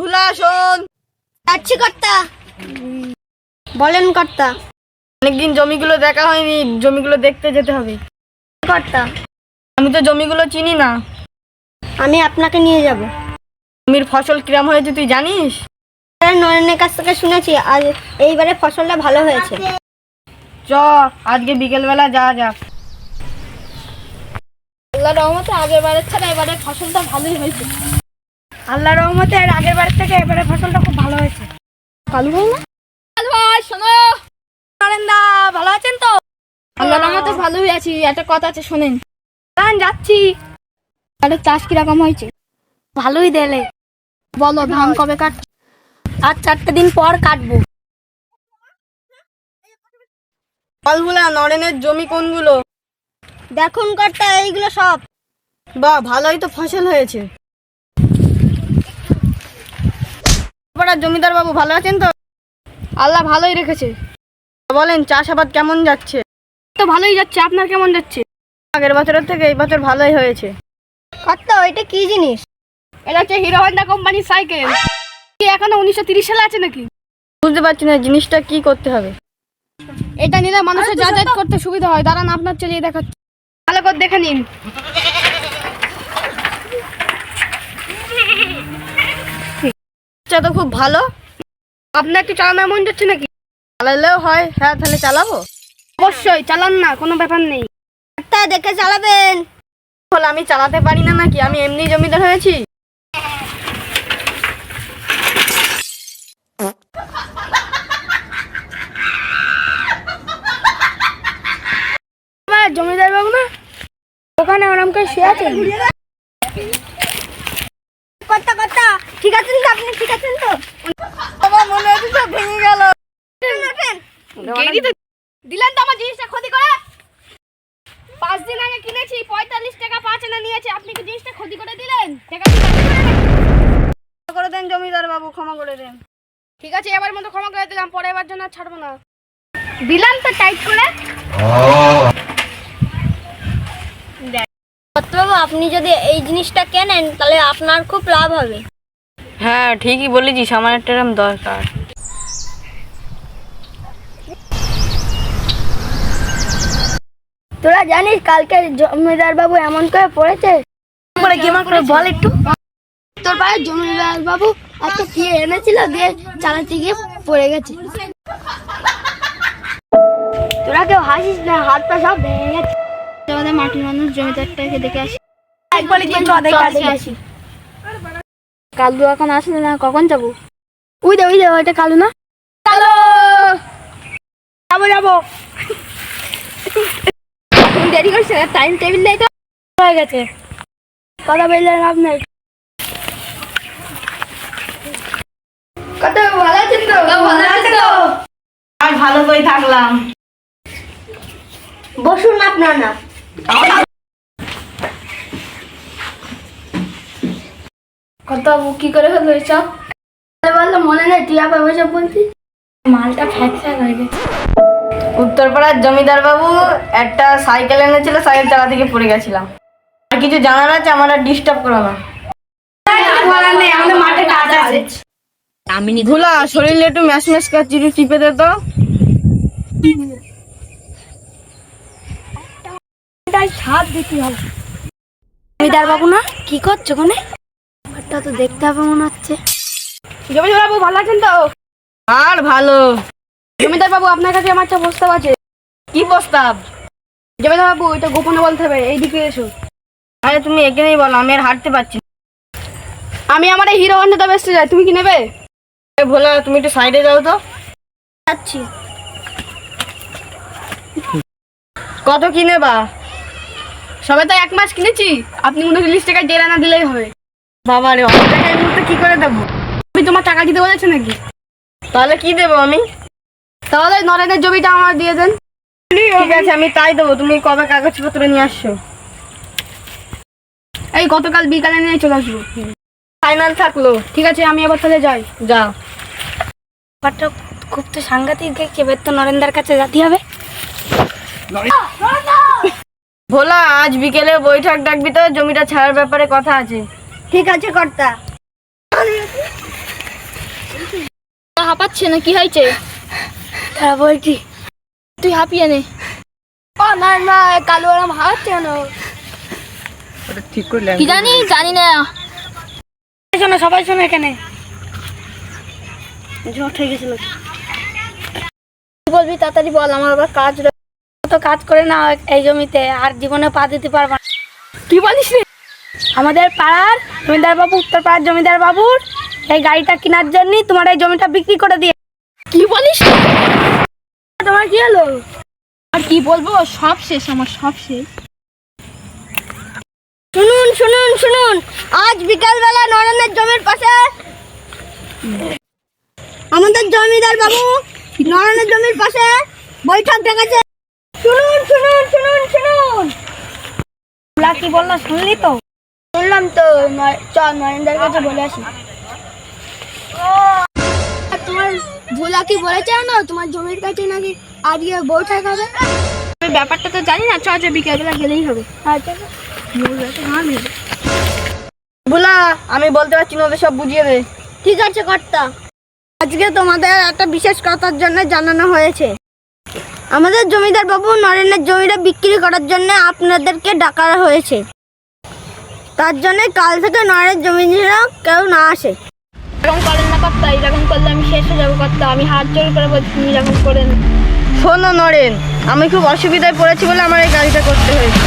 ভুলা শোন। যাচ্ছি কর্তা। বলেন কর্তা। অনেকদিন জমিগুলো দেখা হয়নি জমিগুলো দেখতে যেতে হবে। কর্তা। আমি তো জমিগুলো চিনি না। আমি আপনাকে নিয়ে যাব। জমির ফসল কিরাম হয়েছে তুই জানিস? নয়নের কাছ থেকে শুনেছি আজ এইবারে ফসলটা ভালো হয়েছে। চ আজকে বিকেলবেলা যাওয়া যাক আল্লাহ রহমতে আগের বারের থেকে এবারে ফসলটা ভালোই হয়েছে। আল্লাহ রহমতে এর আগের বার থেকে এবারে ফসলটা খুব ভালো হয়েছে। কালু ভাই না? কালু ভাই শোনো। নরেন্দা ভালো আছেন তো? আল্লাহ রহমতে ভালোই আছি একটা কথা আছে শোনেন। দান যাচ্ছি। আরে চাষ কীরকম হয়েছে? ভালোই দেলে। বলো ধান কবে কাট আর চারটে দিন পর কাটবো। ফলগুলা নরেনের জমি কোনগুলো? দেখুন কর্তা এইগুলো সব। বাহ ভালোই তো ফসল হয়েছে। পাড়ার জমিদার বাবু ভালো আছেন তো? আল্লাহ ভালোই রেখেছে। বলেন চাষাবাদ কেমন যাচ্ছে? তো ভালোই যাচ্ছে আপনার কেমন যাচ্ছে? আগের বছরের থেকে এই বছর ভালোই হয়েছে। কর্তা ওইটা কি জিনিস? এটা হচ্ছে হিরো হন্ডা কোম্পানির সাইকেল। কি এখনও উনিশশো তিরিশ সালে আছে নাকি? বুঝতে পারছি না জিনিসটা কি করতে হবে? এটা নিলে মানুষের যাতায়াত করতে সুবিধা হয়। দাঁড়ান আপনার চালিয়ে দেখাচ্ছি। ভালো করে দেখে নিন। এটা তো খুব ভালো। আপনার কি চালানো মন যাচ্ছে নাকি? চালালেও হয় হ্যাঁ তাহলে চালাবো। অবশ্যই, চালান না, কোনো ব্যাপার নেই। একটা দেখে চালাবেন। আমি চালাতে পারি না নাকি? আমি এমনি জমিদার হয়েছি। জমিদার বাবু না? ওখানে আরাম করে শুয়ে আছেন কর্তা কর্তা ঠিক আছেন তো আপনি ঠিক আছেন তো আমার মনে হচ্ছে সব ভেঙে গেল দিলেন তো আমার জিনিসটা ক্ষতি করে? পাঁচ দিন আগে কিনেছি পঁয়তাল্লিশ টাকা পাঁচ আনা নিয়েছে। আপনি কি জিনিসটা ক্ষতি করে দিলেন? টাকা করে ক্ষমা করে দেন জমিদার বাবু ক্ষমা করে দেন। ঠিক আছে এবার মতো ক্ষমা করে দিলাম পরের বার জন্য আর ছাড়বো না। দিলাম তো টাইট করে। বাবু আপনি যদি এই জিনিসটা কেনেন তাহলে আপনার খুব লাভ হবে। হ্যাঁ ঠিকই বলেছিস আমার একটা এরম দরকার। তোরা জানিস কালকে জমিদার বাবু এমন করে পড়েছে? বল একটু। তোর পায়ে জমিদার বাবু একটা কি এনেছিল দিয়ে চালাতে গিয়ে পড়ে গেছে। তোরা কেউ হাসিস না হাত পা সব ভেঙে গেছে। আমাদের মাটির মানুষ জমিদারটাকে দেখে আসি। চ দেখে। আসি। কালু এখন আসলে না কখন যাব? ওই দে ওই দে ওইটা কালু না? কালো! যাব যাব। টাইম টেবিল তো হয়ে গেছে। কথা বললে লাভ নাই। কত ভালো আছেন তো? ভালো আছেন তো। আর ভালো করে থাকলাম। বসুন আপনার না। কত কি করে হলো এসব? বলল মনে নেই টিয়া পাবে সব বলছি মালটা ফ্যাকসা হয়ে গেছে। উত্তরপাড়ার জমিদার বাবু একটা সাইকেল এনেছিল সাইকেল চালাতে গিয়ে পড়ে গেছিলাম। আর কিছু জানার আছে আমার আর ডিস্টার্ব করো না। আছে ভুলা শরীরে একটু ম্যাশ ম্যাশ করছি একটু টিপে দে তো। হবে জমিদার বাবু না কি করছ কোনে ঘরটা তো দেখতে হবে মনে হচ্ছে। জমিদার বাবু ভালো আছেন তো? আর ভালো। জমিদার বাবু আপনার কাছে আমার একটা প্রস্তাব আছে। কি প্রস্তাব? জমিদার বাবু এটা গোপনে বলতে হবে এইদিকে এসো। আরে তুমি এখানেই বলো আমি আর হাঁটতে পারছি না। আমি আমার এই হিরো হন্ডাটা বেচতে যাই তুমি কি নেবে? এ ভোলা তুমি একটু সাইডে যাও তো। যাচ্ছি। কত কিনে বা সবে তো এক মাস কিনেছি আপনি উনচল্লিশ টাকা দেড় আনা দিলেই হবে। বাবা রে অত টাকা এই মুহূর্তে কি করে দেবো? আমি তোমার টাকা দিতে বলেছে নাকি? তাহলে কি দেবো আমি? তাহলে নরেনের জমিটা আমার দিয়ে দেন। ঠিক আছে আমি তাই দেবো। তুমি কবে কাগজপত্র নিয়ে আসছো? এই গতকাল বিকালে নিয়ে চলে আসব। ফাইনাল থাকল। ঠিক আছে আমি এবার তাহলে যাই। যাও ব্যাপারটা খুব তো সাংঘাতিক দেখছে এবার তো নরেন্দার কাছে যেতে হবে? ভোলা আজ বিকেলে বৈঠক ডাকবি তো জমিটা ছাড়ার ব্যাপারে কথা আছে। ঠিক আছে কর্তা। হাঁপাচ্ছে না কি হয়েছে? তুই হাঁপিয়ে নে। ও না না কালো হাঁটছে কেন? ওটা ঠিক করে কি জানি জানি না। শোনো সবাই শোনো এখানে। হয়ে গেছিল। বলবি তাড়াতাড়ি বল আমার আবার কাজ তো কাজ করে না এই জমিতে আর জীবনে পা দিতে পারবা না। কি বলিস রে? আমাদের পাড়ার জমিদার বাবু উত্তর পাড়ার জমিদার বাবুর এই গাড়িটা কেনার জন্য তোমার এই জমিটা বিক্রি করে দিয়ে? হলো আর কি বলব? সব শেষ আমার সব শেষ। শুনুন শুনুন শুনুন। আজ বিকালবেলা নরেনের জমির পাশে আমাদের জমিদার বাবু নরেনের জমির পাশে বৈঠক ডেকেছে। শুনুন শুনুন শুনুন শুনুন। কি বলল? শুনলি তো? শুনলাম তো চল নরেন্দ্রের কাছে বলে আসি। তোমার ভোলা কি বলেছে না তোমার জমির কাছে নাকি আজকে বৈঠক হবে? আমি ব্যাপারটা তো জানি না চ চ বিকেলবেলা গেলেই হবে। আচ্ছা বুলা আমি বলতে পারছি না ওদের সব বুঝিয়ে দে। ঠিক আছে কর্তা। আজকে তোমাদের একটা বিশেষ কথার জন্য জানানো হয়েছে। আমাদের জমিদার বাবু নরেনের জমিটা বিক্রি করার জন্য আপনাদেরকে ডাকা হয়েছে। তার জন্য কাল থেকে নরেনের জমিদারা কেউ না আসে। এরকম করেন না কর্তা এরকম করলে আমি শেষ হয়ে যাব কর্তা। আমি হাত জোর করে বলছি এরকম করেন শোনো নরেন আমি খুব অসুবিধায় পড়েছি বলে আমার এই গাড়িটা করতে হয়েছে।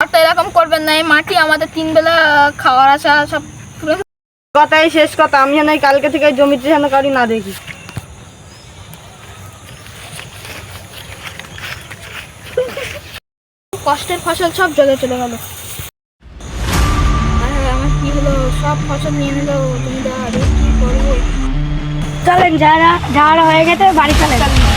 কর্তা এরকম করবেন না এই মাটি আমাদের তিন বেলা খাওয়ার আসা সব কথাই শেষ কথা আমি যেন এই কালকে থেকে জমিতে যেন কারি না দেখি। কষ্টের ফসল সব জলে চলে গেল। সব ফসল নিয়ে নিল তুমি কি করব? চলেন যারা যাওয়ার হয়ে গেছে বাড়ি চলেন